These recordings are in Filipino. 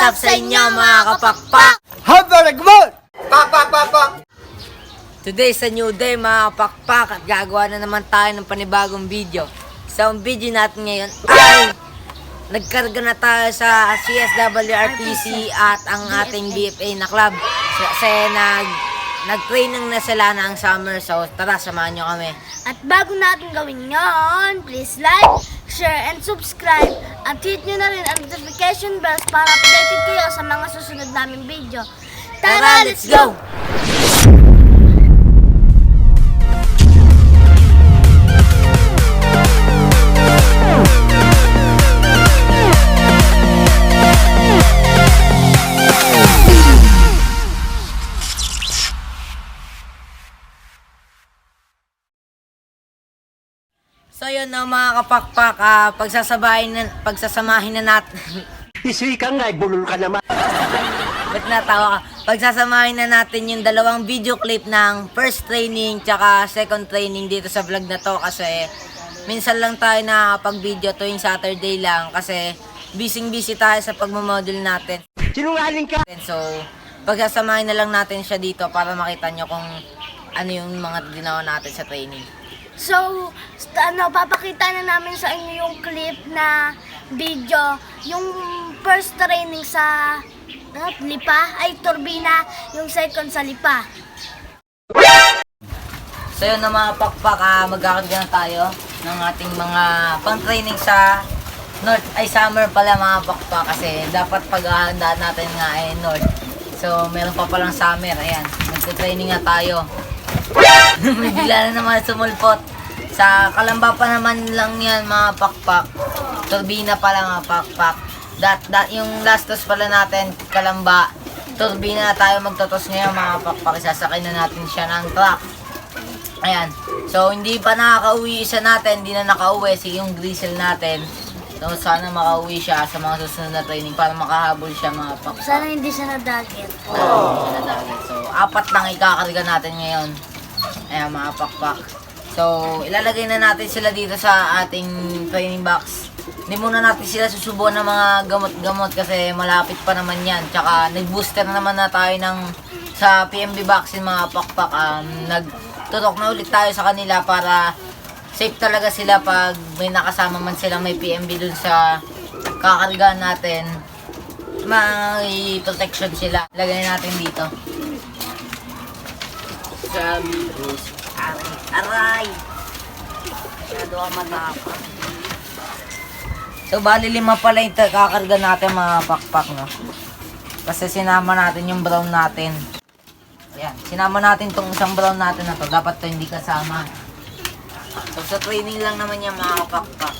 up sa inyo mga kapakpak? Haba nagmon! Pak, pak, pak, pak! Today is a new day mga kapakpak at gagawa na naman tayo ng panibagong video. So ang video natin ngayon ay nagkarga na tayo sa CSWRPC at ang ating BFA na club. Kasi nag nag-training na sila ng summer so tara samahan nyo kami. At bago natin gawin yon, please like, share, and subscribe. At hit nyo na rin ang notification bells para updated kayo sa mga susunod naming video. Tara, let's go! So yun na mga kapakpak, ah, pagsasabahin na, pagsasamahin na natin. Isi ka nga, bulol ka naman. Ba't natawa ka? Pagsasamahin na natin yung dalawang video clip ng first training tsaka second training dito sa vlog na to kasi minsan lang tayo nakakapag-video tuwing Saturday lang kasi busy-busy tayo sa pagmamodel natin. Sinungaling ka! So, pagsasamahin na lang natin siya dito para makita nyo kung ano yung mga ginawa natin sa training. So, ano, papakita na namin sa inyo yung clip na video, yung first training sa ano, Lipa, ay Turbina, yung second sa Lipa. So yun na mga pakpak, ah, magkakagyan na tayo ng ating mga pang-training sa North, ay summer pala mga pakpak kasi dapat paghahandaan natin nga ay North. So meron pa palang summer, ayan, magte-training nga tayo. Bigla na naman sumulpot. Sa Kalamba pa naman lang yan mga pakpak. Turbina pala mga pakpak. That, that, yung last toss pala natin, Kalamba. Turbina na tayo magtotos ngayon mga pakpak. Isasakay na natin siya ng truck. Ayan. So, hindi pa nakaka-uwi isa natin, hindi na nakauwi si yung grizzle natin. So, sana makauwi siya sa mga susunod na training para makahabol siya mga pakpak. Sana hindi siya nadagit. So, apat lang ikakarga natin ngayon. Ayan, mga pakpak. So, ilalagay na natin sila dito sa ating training box. Hindi muna natin sila susubuan ng mga gamot-gamot kasi malapit pa naman yan. Tsaka, nag-booster naman na tayo ng sa PMB vaccine mga pakpak. Um, nagtutok na ulit tayo sa kanila para safe talaga sila pag may nakasama man sila may PMB dun sa kakargaan natin may protection sila. Lagay natin dito. Sabitos. Aray. Aray! Masyado ka matapang. So, bali lima pala yung kakarga natin mga pakpak, no? Kasi sinama natin yung brown natin. Ayan, sinama natin tong isang brown natin na to. Dapat to hindi kasama. So, sa training lang naman yung mga pakpak.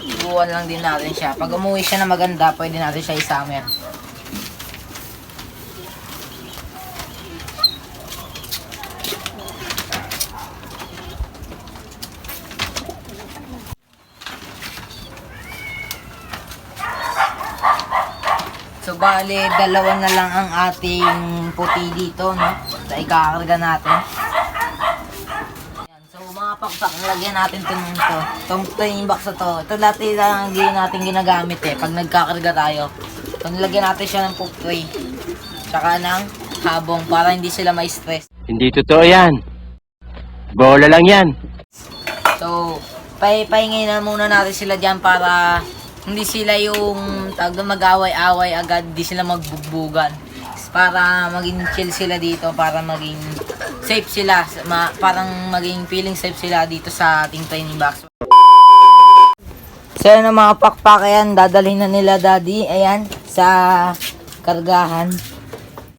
Ibuwan lang din natin siya. Pag umuwi siya na maganda, pwede natin siya i-summer. So, bali, dalawa na lang ang ating puti dito, no? Sa ikakarga natin. Yan. So, mga pakpak, lagyan natin ito nito. Itong training box na to. Ito dati lang hindi natin ginagamit eh. Pag nagkakarga tayo. So, nilagyan natin siya ng tray. Tsaka ng habong para hindi sila may stress. Hindi totoo yan. Bola lang yan. So, pahingay na muna natin sila dyan para hindi sila yung tawag mag-away-away agad, hindi sila magbugbugan. Para maging chill sila dito, para maging safe sila, ma- parang maging feeling safe sila dito sa ating training box. So yun ang mga pakpak, ayan, dadalhin na nila daddy, ayan, sa kargahan.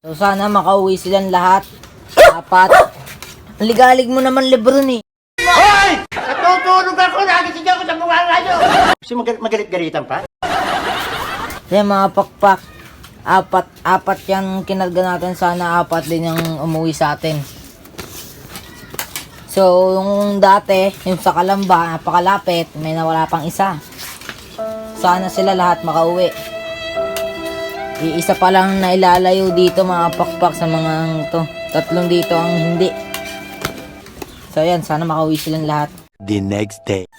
So sana makauwi silang lahat. Apat. Ligalig mo naman Lebron eh. Hoy! Natutulog ako! Nagising ako sa mga radyo! Kasi magal- magalit-galitan pa? Yan mga pakpak. Apat, apat yan kinarga natin. Sana apat din yung umuwi sa atin. So, yung dati, yung sa Kalamba, napakalapit, may nawala pang isa. Sana sila lahat makauwi. Iisa pa lang na ilalayo dito mga pakpak sa mga to. Tatlong dito ang hindi. So, yan. Sana makauwi silang lahat. The next day.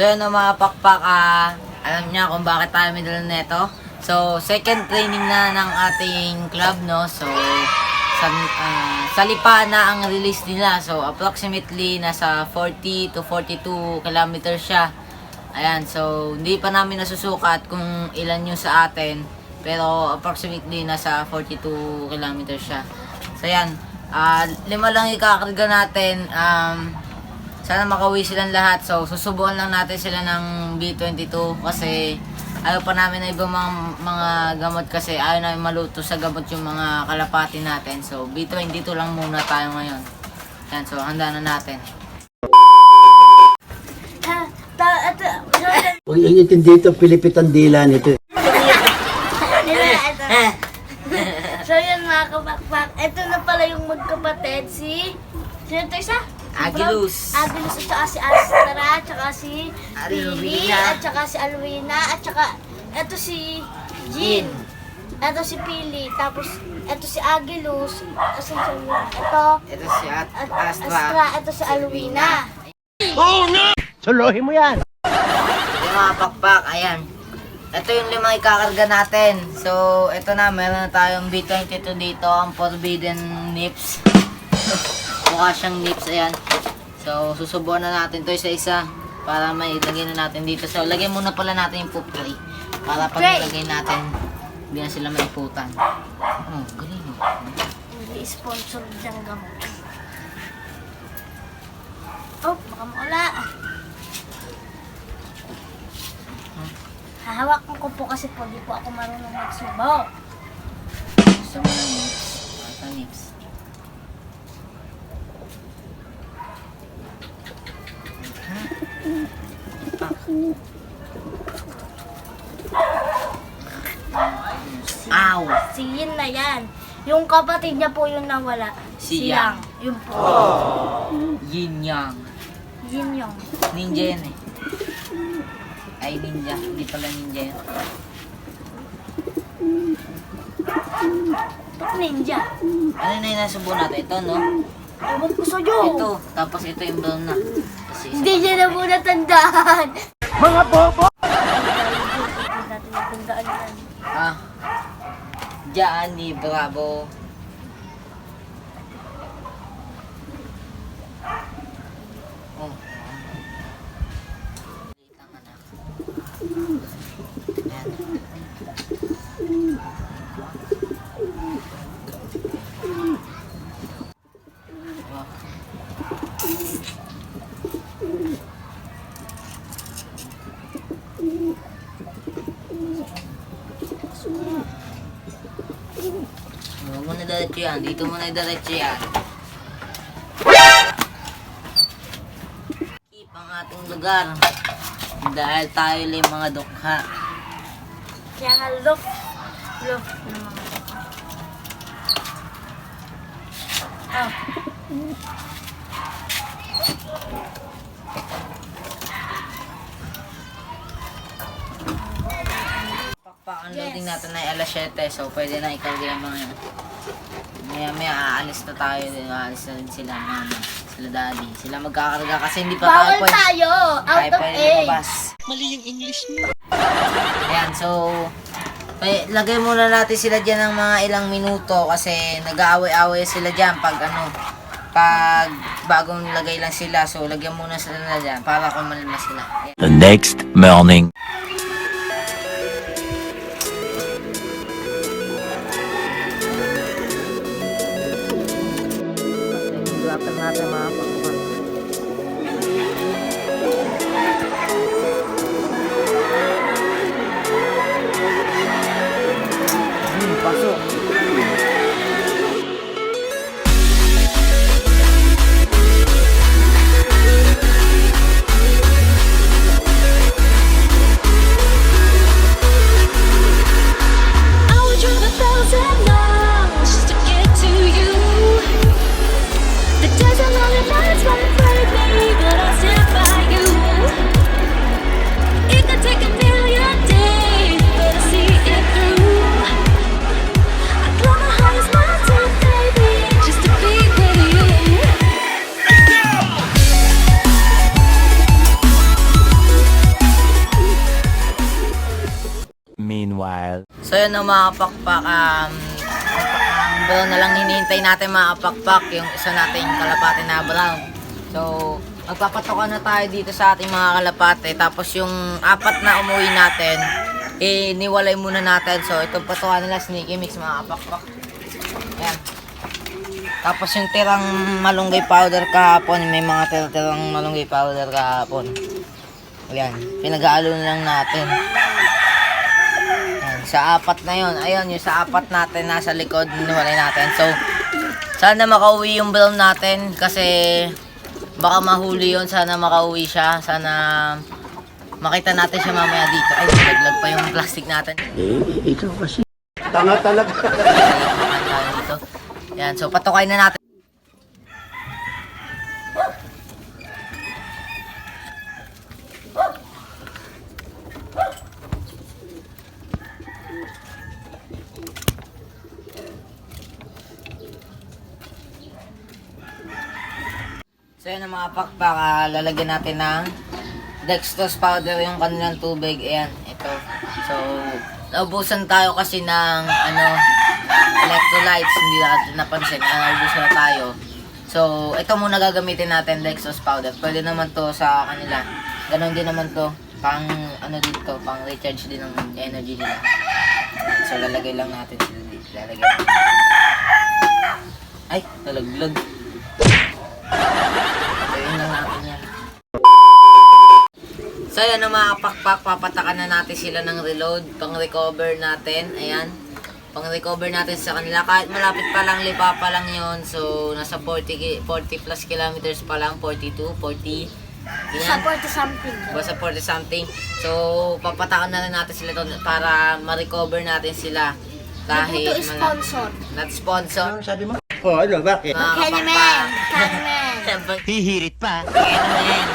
So yun ang mga pakpak, ah, alam niya kung bakit tayo may dala neto. So, second training na ng ating club, no? So, sa, ah, sa Lipa na ang release nila. So, approximately nasa 40 to 42 kilometers siya. Ayan, so, hindi pa namin nasusukat kung ilan yung sa atin. Pero, approximately nasa 42 kilometers siya. So, yan. Ah, lima lang ikakarga natin. Um, sana makauwi silang lahat. So, susubukan lang natin sila ng B22 kasi ayaw pa namin na ibang mga, mga gamot kasi ayaw namin maluto sa gamot yung mga kalapati natin. So, B22 lang muna tayo ngayon. Yan, so handa na natin. Huwag yung intindi ito, Pilipit ang dila nito. So yun mga kapakpak, ito na pala yung magkapatid, si... Sino ito isa? Agilus. Agilus at saka si Astra, at saka si Alwina. Pili, at saka si Alwina, at saka ito si Jean. Ito si Pili, tapos ito si Agilus, asan si Alwina? Ito, Ito si At at Astra. Astra, ito si Alwina. Solohin mo yan! Yung mga pakpak, ayan. Ito yung limang ikakarga natin. So, ito na, meron na tayong B22 dito, ang Forbidden Nips. Mukha siyang nips, ayan. So, susubukan na natin to isa-isa para may ilagay na natin dito. So, lagyan muna pala natin yung poop tray. Para pag Tray. nilagay natin, hindi na sila maiputan. Oh, galing. oh. Hindi sponsor ng gamot. Oh, baka maula. Hahawakan ko po kasi po, di po ako marunong magsubo. Gusto mo ng nips? Ito nips. Ow! Si Yin na yan. Yung kapatid niya po yung nawala. Si Yang. Yun po. Yin yang. Yin yung. Ninja yan eh. Ay, ninja. Hindi pala ninja yan. Ninja? Ano na yung nasubo natin? Ito, no? Ewan ko sa'yo. Ito. Tapos ito yung brown na. Isa. Hindi niya na po natandaan. Mga bobo! Hindi natin natandaan yan. Ah. Gianni Bravo. Huwag mo na diretso yan. Dito mo na diretso yan. Keep ang ating lugar. Dahil tayo lang mga dukha. Kaya nga look. Look. Ah. Ang Yes. loading natin ay alas 7. So pwede na ikaw din ang mga yan. Maya maya aalis na tayo din. Aalis na din sila mama. Sila daddy. Sila magkakarga kasi hindi pa tayo Bawal pwede. tayo. Out tayo of pwede A. lumabas. Mali yung English mo. Ayan, so may, lagay muna natin sila dyan ng mga ilang minuto kasi nag-aaway-aaway sila dyan pag ano, pag bagong lagay lang sila. So, lagyan muna sila na dyan para kumalma sila. Ayan. The next morning. Yun no, mga kapakpak, um, ang brown na lang hinihintay natin mga kapakpak, yung isa nating kalapate na brown. So, magpapatokan na tayo dito sa ating mga kalapate. Tapos yung apat na umuwi natin, eh, niwalay muna natin. So, itong patukan nila, sneaky mix mga kapakpak. Ayan. Tapos yung tirang malunggay powder kahapon, may mga tira-tirang malunggay powder kahapon. Ayan, pinag-aalo na lang natin. Sa apat na yon ayun, yung sa apat natin nasa likod, niwalay natin. So, sana makauwi yung brown natin kasi baka mahuli yon sana makauwi siya. Sana makita natin siya mamaya dito. Ay, nalaglag pa yung plastic natin. Eh, ikaw kasi. Tanga talaga. Yan, so patukay na natin. So yun ang mga pakpak, ah, lalagyan natin ng dextrose powder yung kanilang tubig. Ayan, ito. So, naubusan tayo kasi ng ano, electrolytes. Hindi natin napansin na naubusan na tayo. So, ito muna gagamitin natin, dextrose powder. Pwede naman to sa kanila. Ganon din naman to. Pang, ano dito, pang recharge din ng energy nila. So, lalagay lang natin sila dito. Lalagay natin. Ay, nalaglag. Lang natin yan. So ayan na mga pakpak, papatakan na natin sila ng reload, pang recover natin, ayan. Pang recover natin sa kanila, kahit malapit pa lang, lipa pa lang yon So nasa 40, ki- 40 plus kilometers pa lang, 42, 40, Sa yan. 40 something. Basta 40 something. So papatakan na rin natin sila doon para ma-recover natin sila. Kahit Ito sponsor. not sponsor. Ano sabi mo? Oh, ano, bakit? Mga Kennyman! kapakpak. Kennyman! Hihirit pa. Kennyman.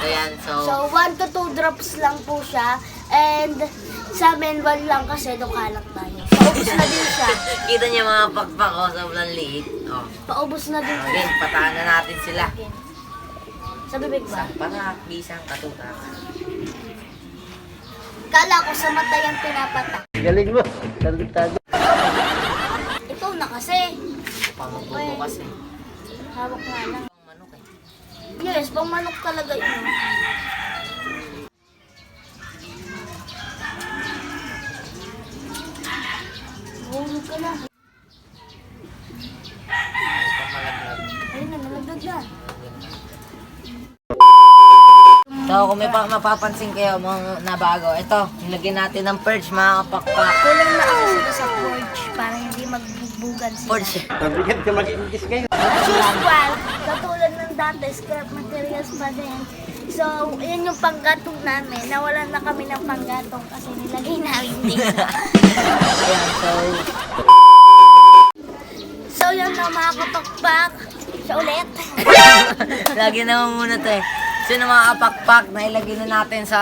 So yan, so... So, 1 to 2 drops lang po siya. And sa amin, 1 lang kasi dukalang tayo. Paubos na din siya. Kita niya mga pakpak ko, sobrang liit. Oh. Paubos na din siya. Again, patahan na natin sila. Sa bibig ba? Isang panak, isang katutak. Kala ko sa mata yung pinapatak. Galing mo. Tago-tago. Ito na kasi. Pangubo kasi. Hawak nga lang. Yes, pang manok talaga yun. Hulog ka na. Ayun na, nalagdag na. So, kung may pa mapapansin kayo mga nabago, ito, nilagyan natin ng purge mga kapakpak. Kulang na kasi sila sa forge para hindi magbubugan sila. Purge. Pabigat ka mag-English ngayon. As usual, katulad ng dati, scrap materials pa din. So, yun yung panggatong namin. Nawalan na kami ng panggatong kasi nilagay namin dito. Ayan, so, so, yun na mga kapakpak. Siya ulit. lagi naman muna to eh. Yung mga kapakpak, nailagay na natin sa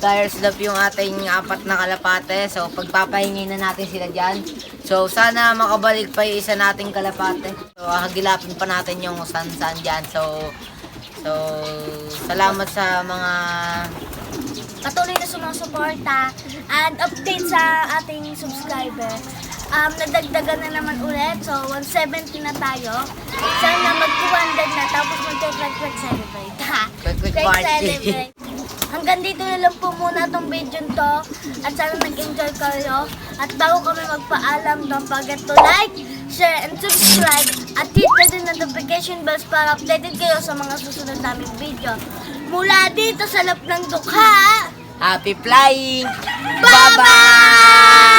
tire slab yung ating apat na kalapate. So, pagpapahingin na natin sila dyan. So, sana makabalik pa yung isa nating kalapate. So, hagilapin pa natin yung san-san dyan. So, so, salamat sa mga Patuloy na sumusuporta and update sa ating subscriber. Um, nadagdagan na naman ulit. So, 170 na tayo. Sana mag-200 na tapos mag-quick celebrate. Ha? Celebrate. Hanggang dito na lang po muna itong video to. At sana nag-enjoy kayo. At bago kami magpaalam, don't forget to like, share, and subscribe. At hit na din notification bells para updated kayo sa mga susunod naming video. Mula dito sa lap ng dukha. happy flying! Bye!